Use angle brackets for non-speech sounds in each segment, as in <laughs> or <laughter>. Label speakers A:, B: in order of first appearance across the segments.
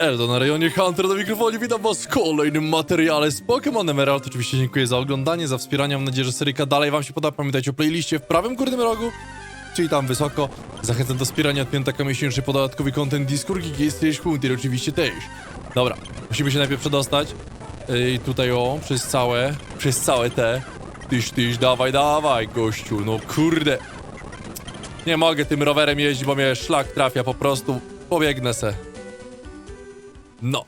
A: Eldo na rejonie Hunter do mikrofonu. Witam was w kolejnym materiale z Pokémon Emerald. Oczywiście dziękuję za oglądanie, za wspieranie. Mam nadzieję, że seryjka dalej wam się podoba. Pamiętajcie o playliście w prawym górnym rogu, czyli tam wysoko. Zachęcam do wspierania piątaka miesięczny po dodatkowy content Discord, jest Hunter oczywiście też. Dobra, musimy się najpierw przedostać. Ej, tutaj o, przez całe, przez całe te. Tyś, tyś, dawaj, dawaj, gościu, no kurde. Nie mogę tym rowerem jeździć, bo mnie szlak trafia po prostu. Pobiegnę se. No.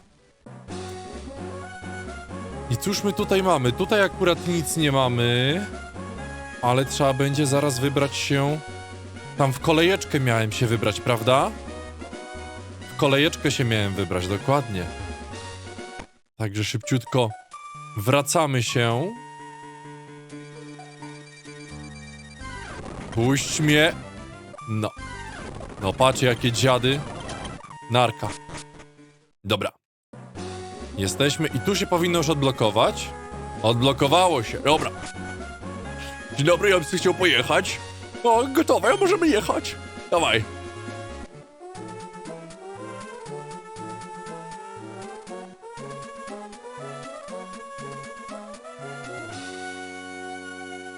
A: I cóż my tutaj mamy? Tutaj akurat nic nie mamy. Ale trzeba będzie zaraz wybrać się... Tam w kolejeczkę miałem się wybrać, prawda? W kolejeczkę się miałem wybrać, dokładnie. Także szybciutko wracamy się. Puść mnie. No. No patrz jakie dziady. Narka. Dobra. Jesteśmy i tu się powinno już odblokować. Odblokowało się. Dobra. Dzień dobry, ja bym chciał pojechać. O, gotowe, możemy jechać. Dawaj.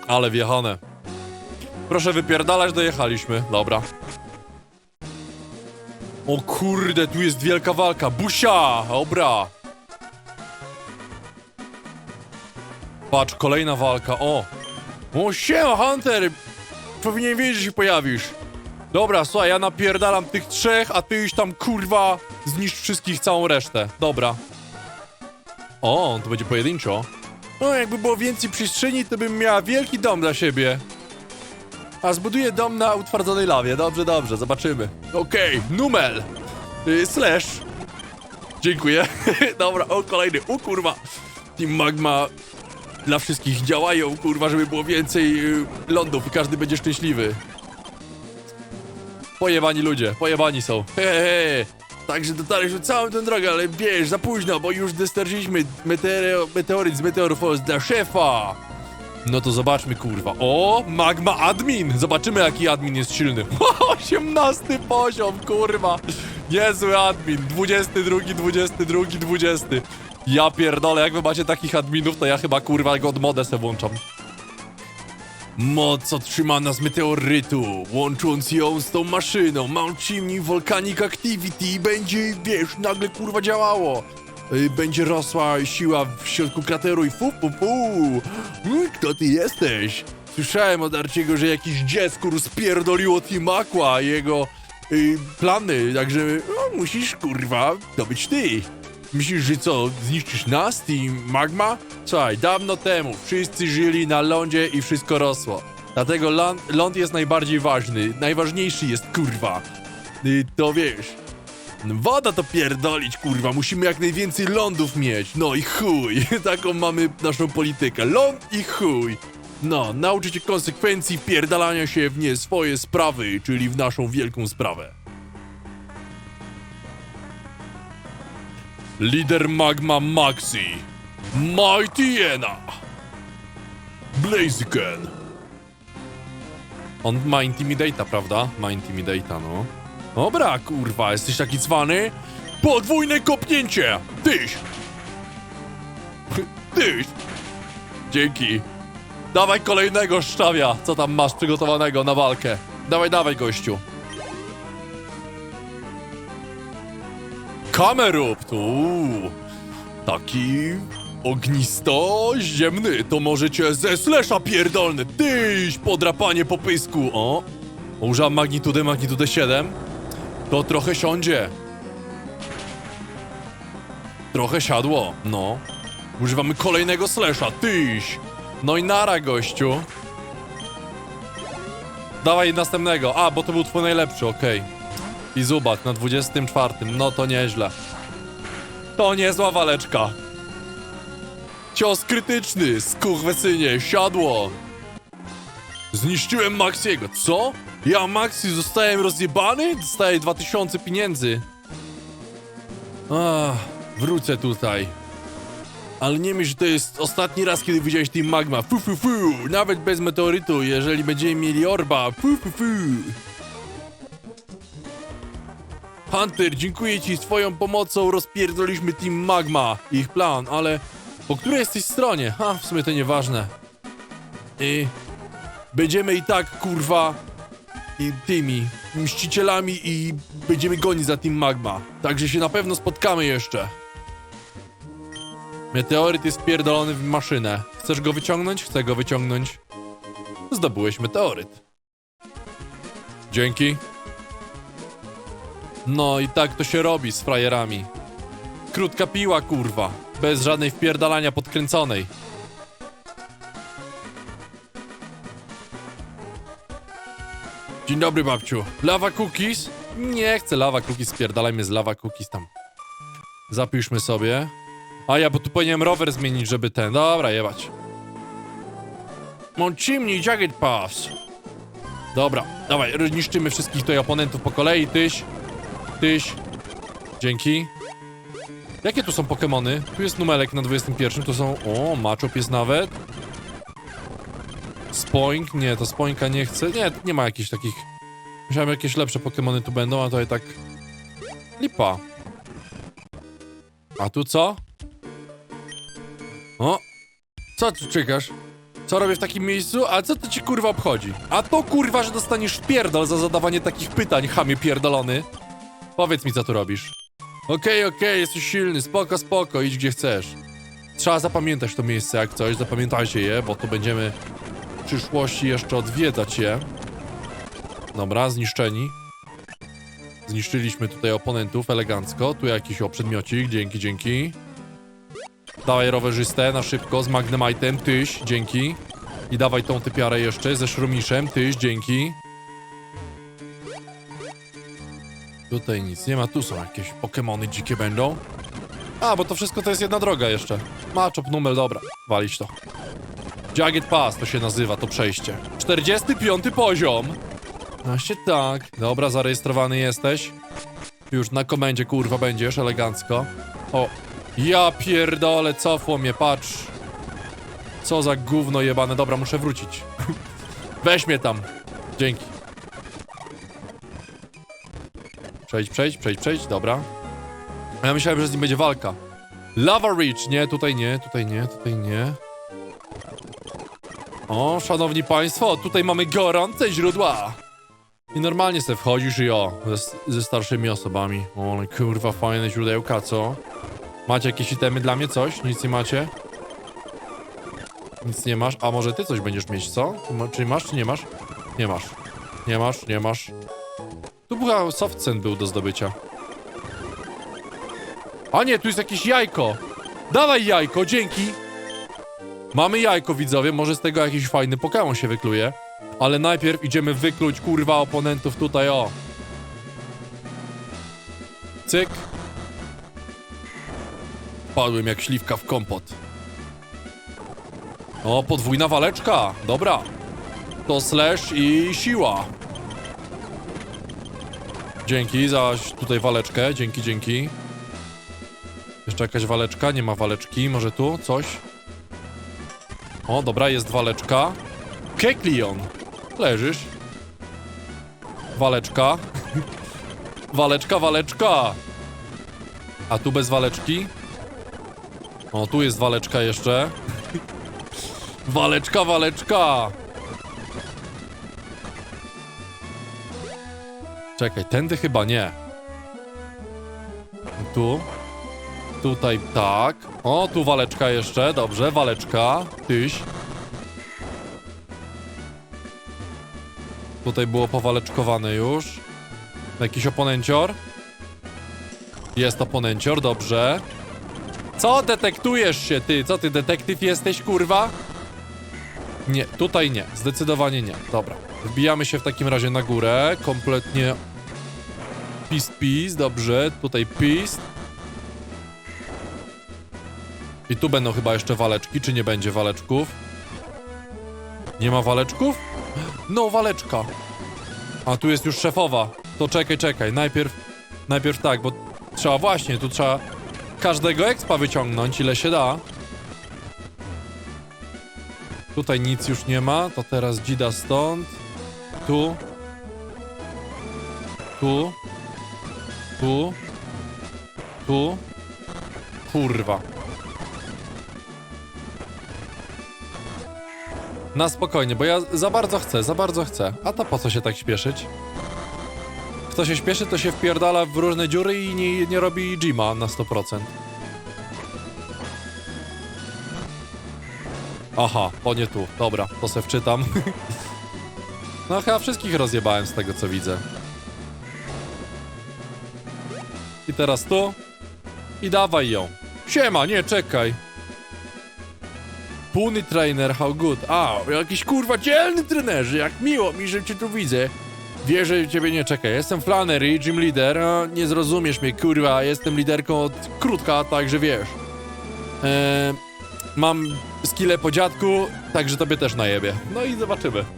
A: Ale wjechane. Proszę wypierdalać, dojechaliśmy. Dobra. O kurde, tu jest wielka walka. Busia! Dobra. Patrz, kolejna walka. O! O, siema, Hunter! Powinien wiedzieć, że się pojawisz. Dobra, słuchaj, ja napierdalam tych trzech, a ty już tam, kurwa, zniszcz wszystkich, całą resztę. Dobra. O, to będzie pojedynczo. O, jakby było więcej przestrzeni, to bym miała wielki dom dla siebie. A zbuduję dom na utwardzonej lawie. Dobrze, dobrze, zobaczymy. Okej, numel. Y, slash. Dziękuję. <laughs> Dobra, o kolejny. O kurwa. Team Magma dla wszystkich działają, kurwa, żeby było więcej y, lądów i każdy będzie szczęśliwy. Pojebani ludzie, pojebani są. He, he, he. Także dotarliśmy całą tę drogę, ale wiesz, za późno, bo już dostarczyliśmy meteoryt z Meteorofos dla szefa. No to zobaczmy, kurwa. O, Magma Admin! Zobaczymy, jaki admin jest silny. <laughs> 18 poziom, kurwa. Niezły admin. 22, 22, 20. Ja pierdolę, jak wy macie takich adminów, to ja chyba, kurwa, god modę se włączam. Moc otrzymana z meteorytu, łącząc ją z tą maszyną, Mount Chimney Volcanic Activity będzie, wiesz, nagle kurwa działało. Y, Będzie rosła siła w środku krateru i fu, fu, fu. Y, Kto ty jesteś? Słyszałem od Arciego, że jakiś dziecko rozpierdoliło Team Aqua i jego y, plany, także no, musisz, kurwa, to być ty. Myślisz, że co, zniszczysz nas, Team Magma? Słuchaj, dawno temu wszyscy żyli na lądzie i wszystko rosło. Dlatego ląd, ląd jest najbardziej ważny. Najważniejszy jest, kurwa. Y, to wiesz, Woda to pierdolić, kurwa, musimy jak najwięcej lądów mieć. No i chuj, <laughs> taką mamy naszą politykę. Ląd i chuj. No, nauczyć się konsekwencji pierdalania się w nie swoje sprawy, czyli w naszą wielką sprawę. Lider Magma Maxi. Mightyena. Blaziken. On ma Intimidata, prawda? Ma Intimidata, no. Dobra, kurwa, jesteś taki cwany? Podwójne kopnięcie! Tyś! Tyś! Dzięki. Dawaj kolejnego szczawia, co tam masz przygotowanego na walkę. Dawaj, dawaj, gościu. Kamerupt, uuu. Taki ognisto ziemny, to możecie ze slasha pierdolny. Tyś, podrapanie po pysku, o. Używam magnitudę, magnitudę 7. To trochę siądzie. Trochę siadło, no. Używamy kolejnego slasha, tyś. No i nara, gościu. Dawaj następnego. A, bo to był twój najlepszy, okej. I Zubat na 24. No to nieźle. To niezła waleczka. Cios krytyczny, skuchwesynie, siadło. Zniszczyłem Maxiego. Co? Ja Maxi zostałem rozjebany? Dostaję 2000 pieniędzy. Ach, wrócę tutaj. Ale nie myśl, że to jest ostatni raz, kiedy widziałeś Team Magma. Fu, fu, fu. Nawet bez meteorytu, jeżeli będziemy mieli orba. Fu, fu, fu. Hunter, dziękuję ci, z twoją pomocą rozpierdoliśmy Team Magma, ich plan, ale po której jesteś stronie? Ha, w sumie to nieważne. I będziemy i tak, kurwa, i tymi mścicielami i będziemy gonić za Team Magma. Także się na pewno spotkamy jeszcze. Meteoryt jest pierdolony w maszynę. Chcesz go wyciągnąć? Chcę go wyciągnąć. Zdobyłeś meteoryt. Dzięki. No i tak to się robi z frajerami. Krótka piła, kurwa. Bez żadnej wpierdalania podkręconej. Dzień dobry, babciu. Lava cookies? Nie chcę lava cookies, spierdalajmy z lava cookies tam. Zapiszmy sobie. A ja, bo tu powinienem rower zmienić, żeby ten... Dobra, jebać. Mam chimney jacket pass. Dobra, dawaj, niszczymy wszystkich tutaj oponentów po kolei. Tyś, tyś. Dzięki. Jakie tu są Pokemony? Tu jest numelek na 21, tu są... O, Machop jest nawet. Spoink? Nie, to Spoinka nie chcę. Nie, nie ma jakichś takich... Myślałem, jakieś lepsze Pokemony tu będą, a to i tak... Lipa. A tu co? O! Co tu czekasz? Co robię w takim miejscu? A co to ci kurwa obchodzi? A to kurwa, że dostaniesz pierdol za zadawanie takich pytań, chamie pierdolony. Powiedz mi, co tu robisz. Okej, okej, jesteś silny, spoko, spoko, idź gdzie chcesz. Trzeba zapamiętać to miejsce jak coś, zapamiętajcie je, bo tu będziemy przyszłości jeszcze odwiedzać je. Dobra, zniszczeni. Zniszczyliśmy tutaj oponentów elegancko. Tu jakiś o przedmiocik, dzięki, dzięki. Dawaj rowerzystę na szybko z Magnemitem, tyś, dzięki. I dawaj tą typiarę jeszcze ze szrumiszem, tyś, dzięki. Tutaj nic nie ma, tu są jakieś Pokemony dzikie będą. A, bo to wszystko to jest jedna droga jeszcze. Machop numer, dobra, walić to. Jagged Pass to się nazywa, to przejście. 45 poziom. Właśnie tak. Dobra, zarejestrowany jesteś. Już na komendzie, kurwa, będziesz, elegancko. O, ja pierdolę, cofło mnie, patrz. Co za gówno jebane. Dobra, muszę wrócić. <laughs> Weź mnie tam. Dzięki. Przejdź, przejdź, przejdź, przejdź, dobra. Ja myślałem, że z nim będzie walka. Lava Reach, nie, tutaj nie, tutaj nie, tutaj nie. O, szanowni państwo, tutaj mamy gorące źródła. I normalnie sobie wchodzisz i o, ze, ze starszymi osobami. O, kurwa, fajne źródełka, co? Macie jakieś itemy dla mnie? Coś? Nic nie macie? Nic nie masz? A może ty coś będziesz mieć, co? Czyli masz, czy nie masz? Nie masz. Nie masz, nie masz. Tu była softcen był do zdobycia. A nie, tu jest jakieś jajko. Dawaj jajko, dzięki. Mamy jajko, widzowie, może z tego jakiś fajny Pokémon się wykluje. Ale najpierw idziemy wykluć, kurwa, oponentów tutaj, o. Cyk. Padłem jak śliwka w kompot. O, podwójna waleczka. Dobra. To slash i siła. Dzięki za tutaj waleczkę. Dzięki, dzięki. Jeszcze jakaś waleczka? Nie ma waleczki. Może tu coś? O, dobra, jest waleczka. Keklion. Leżysz. Waleczka. <laughs> waleczka, waleczka. A tu bez waleczki? O, tu jest waleczka jeszcze. <laughs> waleczka, waleczka. Czekaj, tędy chyba nie. Tu. Tutaj tak. O, tu waleczka jeszcze. Dobrze, waleczka. Tyś. Tutaj było powaleczkowane już. Jakiś oponencior? Jest oponencior, dobrze. Co detektujesz się, ty? Co ty, detektyw jesteś, kurwa? Nie, tutaj nie. Zdecydowanie nie. Dobra. Wbijamy się w takim razie na górę. Kompletnie... Pist, pist, dobrze. Tutaj pist. I tu będą chyba jeszcze waleczki, czy nie będzie waleczków? Nie ma waleczków? No, waleczka. A tu jest już szefowa. To czekaj, czekaj. Najpierw, najpierw tak, bo trzeba właśnie, tu trzeba każdego expa wyciągnąć, ile się da. Tutaj nic już nie ma, to teraz dzida stąd. Tu. Tu. Tu. Tu. Kurwa. Na spokojnie, bo ja za bardzo chcę, za bardzo chcę. A to po co się tak śpieszyć? Kto się śpieszy, to się wpierdala w różne dziury i nie, nie robi Jima na 100%. Aha, o nie tu. Dobra, to se wczytam. <laughs> no chyba wszystkich rozjebałem z tego co widzę. I teraz tu. I dawaj ją. Siema, nie, czekaj. Puny trainer, how good. A, jakiś kurwa dzielny trenerzy, jak miło mi, że cię tu widzę. Wierzę w ciebie, nie czekaj. Jestem Flannery, gym leader. A, nie zrozumiesz mnie, kurwa. Jestem liderką od krótka, także wiesz. Eee, mam skille po dziadku, także tobie też najebie. No i zobaczymy. <laughs>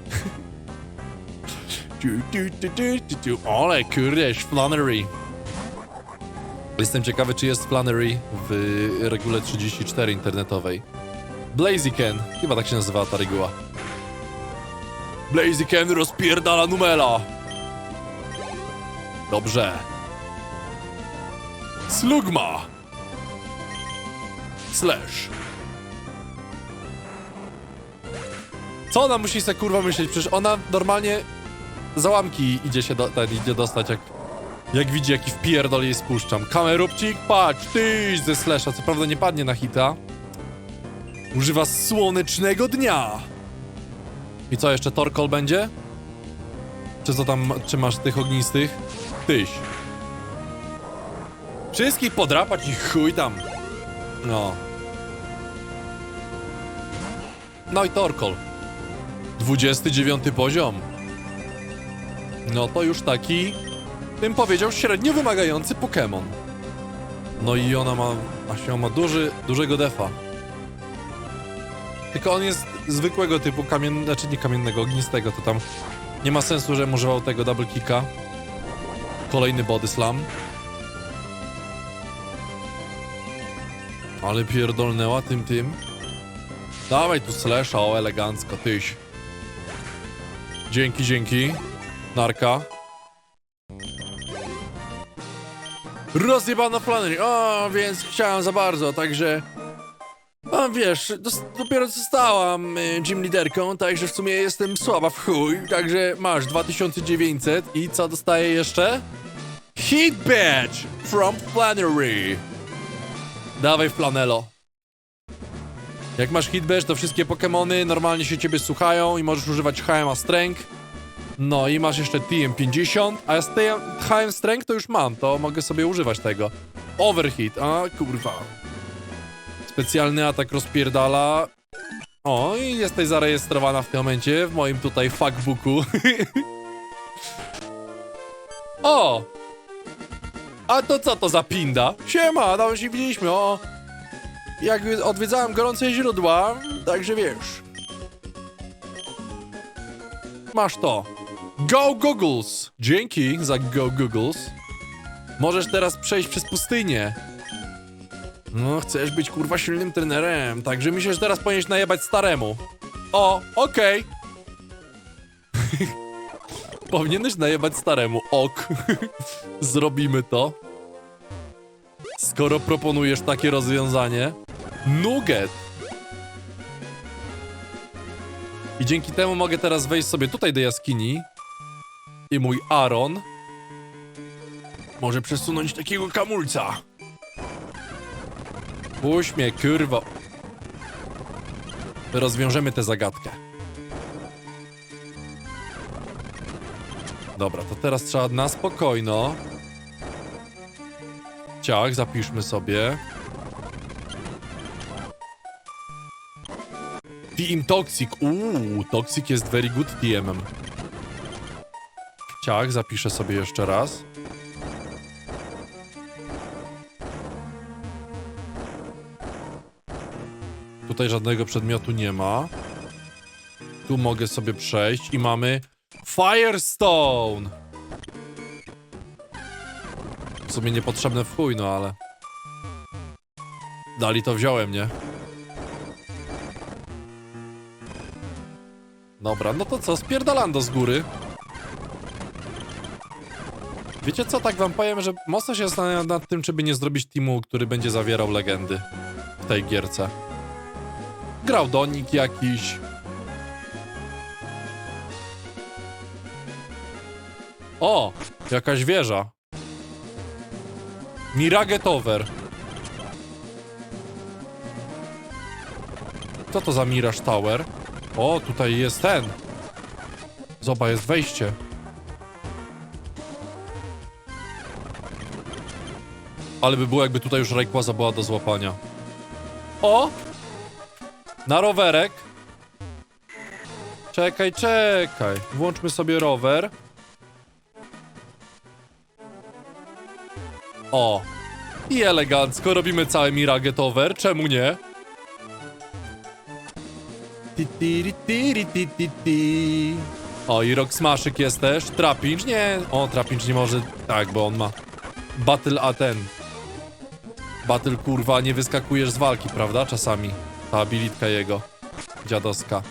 A: Ole, kurde, Flannery. Jestem ciekawy, czy jest Flannery w regule 34 internetowej. Blaziken, chyba tak się nazywała ta reguła. Blaziken rozpierdala numela. Dobrze. Slugma. Slash. Co ona musi se kurwa myśleć? Przecież ona normalnie załamki idzie się do, ten, idzie dostać jak jak widzi jaki wpierdol jej spuszczam. Kamerupcik, patrz, tyś ze slasha. Co prawda nie padnie na hita. Używa słonecznego dnia. I co, jeszcze Torkol będzie? Czy co tam, czy masz tych ognistych? Tyś. Wszystkich podrapać i chuj tam. No. No i Torkol. 29 poziom. No to już taki, bym powiedział, średnio wymagający Pokémon. No i ona ma, właśnie on ma duży, dużego defa. Tylko on jest zwykłego typu kamien, znaczy nie kamiennego, ognistego, to tam nie ma sensu, żebym używał tego double kicka. Kolejny body slam. Ale pierdolnęła tym tym. Dawaj tu slasha, o elegancko, tyś. Dzięki, dzięki. Narka. Rozjebano planer. O, więc chciałem za bardzo, także... Wiesz, dopiero zostałam y, gym liderką, także w sumie jestem słaba w chuj, także masz 2900 i co dostaję jeszcze? Hit badge from Flannery. Dawaj w planelo. Jak masz hit badge, to wszystkie Pokémony normalnie się ciebie słuchają i możesz używać HMA Strength. No i masz jeszcze TM50, a ja z TM HM Strength to już mam, to mogę sobie używać tego. Overhit, a kurwa. Specjalny atak rozpierdala. O, i jesteś zarejestrowana w tym momencie w moim tutaj fuckbooku. <laughs> o! A to co to za pinda? Siema, dawno się widzieliśmy, o! Jak odwiedzałem gorące źródła, także wiesz. Masz to. Go Googles! Dzięki za Go Googles. Możesz teraz przejść przez pustynię. No, chcesz być kurwa silnym trenerem, także myślę, że teraz powinieneś najebać staremu. O, okej. <laughs> Powinieneś najebać staremu, ok. <laughs> Zrobimy to. Skoro proponujesz takie rozwiązanie. Nugget. I dzięki temu mogę teraz wejść sobie tutaj do jaskini. I mój Aaron może przesunąć takiego kamulca. Puść mnie, kurwo. Rozwiążemy tę zagadkę. Dobra, to teraz trzeba na spokojno. Ciach, zapiszmy sobie. Team Toxic. Uuu, Toxic jest very good TM-em. Ciach, zapiszę sobie jeszcze raz. Tutaj żadnego przedmiotu nie ma. Tu mogę sobie przejść i mamy Firestone! W sumie niepotrzebne w chuj, no ale... Dali to wziąłem, nie? Dobra, no to co, spierdalando z góry. Wiecie co, tak wam powiem, że mocno się zastanawiam nad tym, czy by nie zrobić teamu, który będzie zawierał legendy w tej gierce. Grał Donik jakiś. O! Jakaś wieża. Mirage Tower. Co to za Mirage Tower? O, tutaj jest ten. Zoba, jest wejście. Ale by było, jakby tutaj już Rayquaza była do złapania. O! Na rowerek. Czekaj, czekaj. Włączmy sobie rower. O! I elegancko robimy cały Mirage Tower. Czemu nie? O, i Rock Smaszyk jest też. Trapinch? Nie. O, Trapinch nie może. Tak, bo on ma. Battle a ten. Battle kurwa, nie wyskakujesz z walki, prawda? Czasami. Ta abilitka jego. Dziadowska.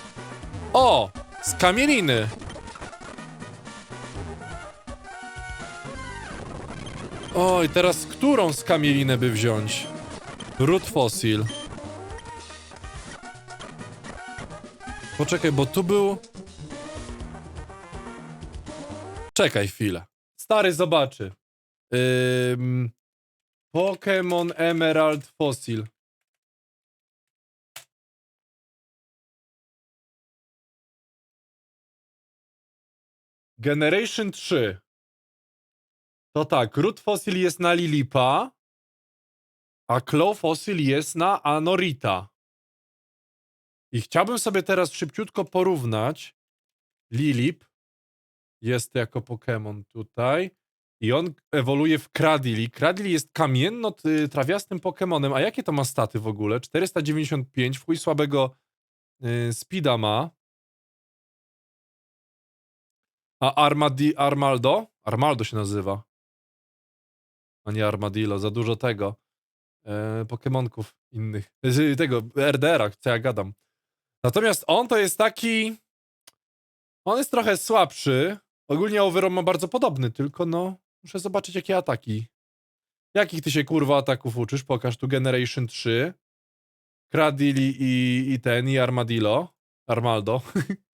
A: O! Z kamieniny! Oj, teraz którą z by wziąć? Root Fossil. Poczekaj, bo tu był... Czekaj chwilę. Stary zobaczy. Ym... Pokémon Emerald Fossil. Generation 3. To tak, Root Fossil jest na Lilipa, a Claw Fossil jest na Anorita. I chciałbym sobie teraz szybciutko porównać. Lilip jest jako Pokémon tutaj. I on ewoluuje w Cradily. Cradily jest kamienno-trawiastym Pokémonem. A jakie to ma staty w ogóle? 495, w chuj słabego y, speeda ma. A Armadi Armaldo? Armaldo się nazywa. A nie Armadillo, za dużo tego. E, Pokemonków innych. Z tego, RDR-a, co ja gadam. Natomiast on to jest taki... On jest trochę słabszy. Ogólnie Overon ma bardzo podobny, tylko no... Muszę zobaczyć, jakie ataki. Jakich ty się, kurwa, ataków uczysz? Pokaż tu Generation 3. Cradily i, i ten, i Armadillo. Armaldo. <laughs>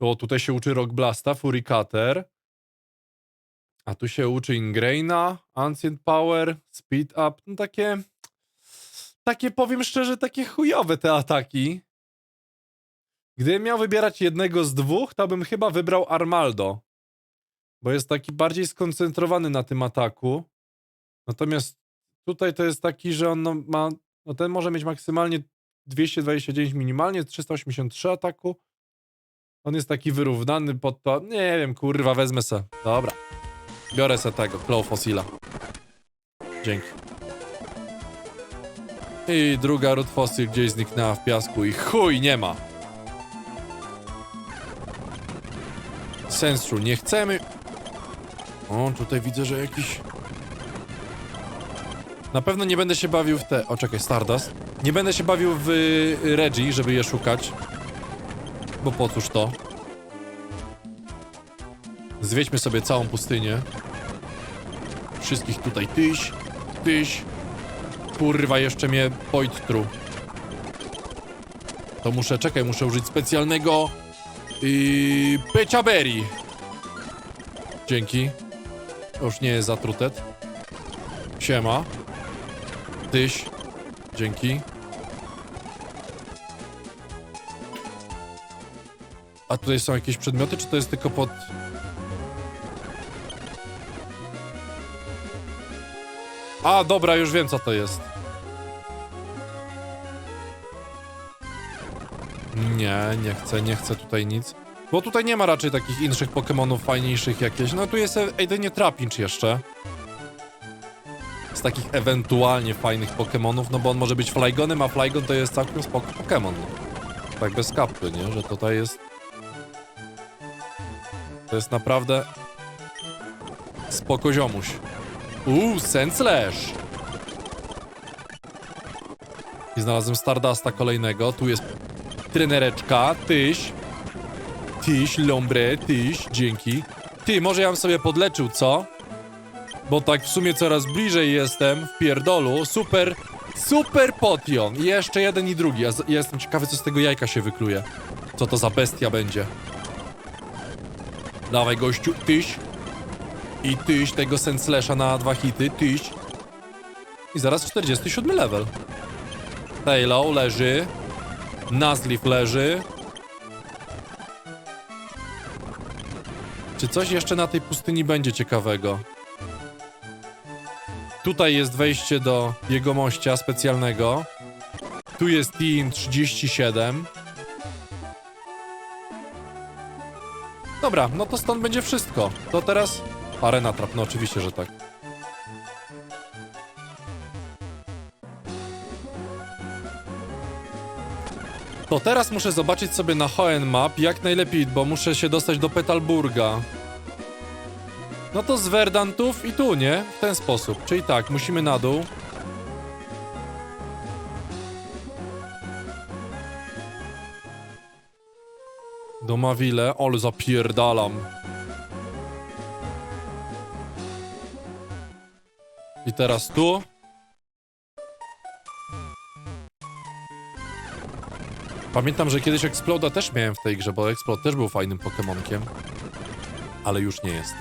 A: o, tutaj się uczy Rock Blasta, Furicater. A tu się uczy Ingraina, Ancient Power, Speed Up. No takie... Takie, powiem szczerze, takie chujowe te ataki. Gdybym miał wybierać jednego z dwóch, to bym chyba wybrał Armaldo. Bo jest taki bardziej skoncentrowany na tym ataku. Natomiast tutaj to jest taki, że on no ma. No ten może mieć maksymalnie 229 minimalnie, 383 ataku. On jest taki wyrównany pod to. Nie wiem, kurwa, wezmę se. Dobra. Biorę se tego, Claw Fossila. Dzięki. I druga Root Fossil gdzieś zniknęła w piasku i chuj, nie ma. Sensu, nie chcemy. O, tutaj widzę, że jakiś... Na pewno nie będę się bawił w te... O, czekaj, Stardust. Nie będę się bawił w y, Reggie, żeby je szukać. Bo po cóż to? Zwiedźmy sobie całą pustynię. Wszystkich tutaj tyś, tyś. Kurwa, jeszcze mnie Poitru. To muszę, czekaj, muszę użyć specjalnego... Yy, Pecia Berry. Dzięki. Już nie jest zatrutet. Siema. Tyś. Dzięki. A tutaj są jakieś przedmioty, czy to jest tylko pod... A, dobra, już wiem co to jest. Nie, nie chcę, nie chcę tutaj nic. Bo tutaj nie ma raczej takich innych Pokemonów fajniejszych jakieś. No tu jest e- jedynie Trapinch jeszcze. Z takich ewentualnie fajnych Pokemonów, no bo on może być Flygonem, a Flygon to jest całkiem spoko Pokemon. No. Tak bez kapy, nie? Że tutaj jest... To jest naprawdę... Spoko ziomuś. Uuu, Sandslash! I znalazłem Stardusta kolejnego. Tu jest trenereczka, tyś. Tyś, lombre, tyś, dzięki. Ty, może ja bym sobie podleczył, co? Bo tak w sumie coraz bliżej jestem w pierdolu. Super, super potion. Jeszcze jeden i drugi. Ja, ja jestem ciekawy, co z tego jajka się wykluje. Co to za bestia będzie. Dawaj, gościu, tyś. I tyś tego Senslasha na dwa hity, tyś. I zaraz 47 level. Taylor leży. Nazliff leży. Czy coś jeszcze na tej pustyni będzie ciekawego? Tutaj jest wejście do jego mościa specjalnego. Tu jest Team 37. Dobra, no to stąd będzie wszystko. To teraz arena trap, no oczywiście, że tak. To teraz muszę zobaczyć sobie na Hoenn Map jak najlepiej, bo muszę się dostać do Petalburga. No to z Verdantów i tu, nie? W ten sposób. Czyli tak, musimy na dół. Do Mawile. Ole, zapierdalam. I teraz tu. Pamiętam, że kiedyś Exploda też miałem w tej grze, bo Explode też był fajnym Pokemonkiem. Ale już nie jest.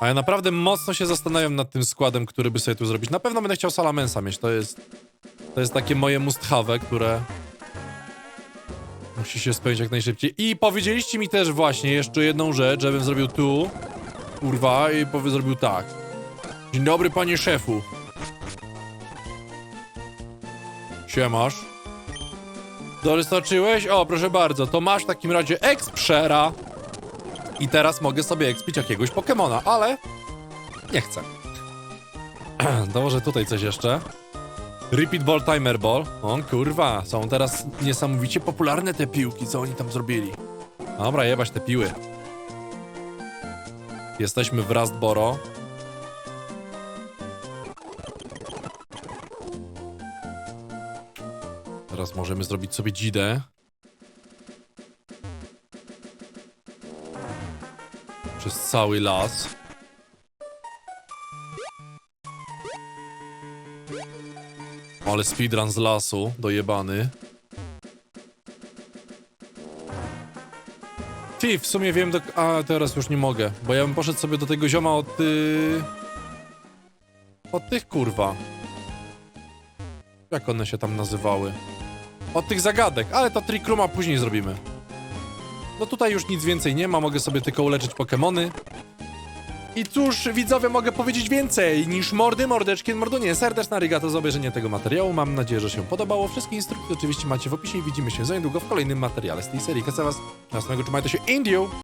A: A ja naprawdę mocno się zastanawiam nad tym składem, który by sobie tu zrobić. Na pewno będę chciał Salamensa mieć, to jest... To jest takie moje must have, które... Musi się spełnić jak najszybciej. I powiedzieliście mi też właśnie jeszcze jedną rzecz, żebym zrobił tu... Kurwa, i powie zrobił tak. Dzień dobry, panie szefu. Siemasz. Dostarczyłeś? O, proszę bardzo, to masz w takim razie Expshera. I teraz mogę sobie expić jakiegoś Pokemona, ale nie chcę. <clears throat> Dołożę tutaj coś jeszcze. Repeat Ball, Timer Ball. O kurwa, są teraz niesamowicie popularne te piłki, co oni tam zrobili. Dobra, jebać te piły. Jesteśmy w Rustboro. Teraz możemy zrobić sobie dzidę. Przez cały las. Ale speedrun z lasu, dojebany. Ty, w sumie wiem do... A, teraz już nie mogę, bo ja bym poszedł sobie do tego zioma od... Y... Od tych, kurwa. Jak one się tam nazywały? Od tych zagadek, ale to Trick Rooma później zrobimy. No tutaj już nic więcej nie ma, mogę sobie tylko uleczyć Pokemony. I cóż, widzowie, mogę powiedzieć więcej niż mordy, mordeczki, mordunie. Serdeczna rygato za obejrzenie tego materiału. Mam nadzieję, że się podobało. Wszystkie instrukcje oczywiście macie w opisie i widzimy się za niedługo w kolejnym materiale z tej serii. Chcę was następnego trzymajcie się Indio!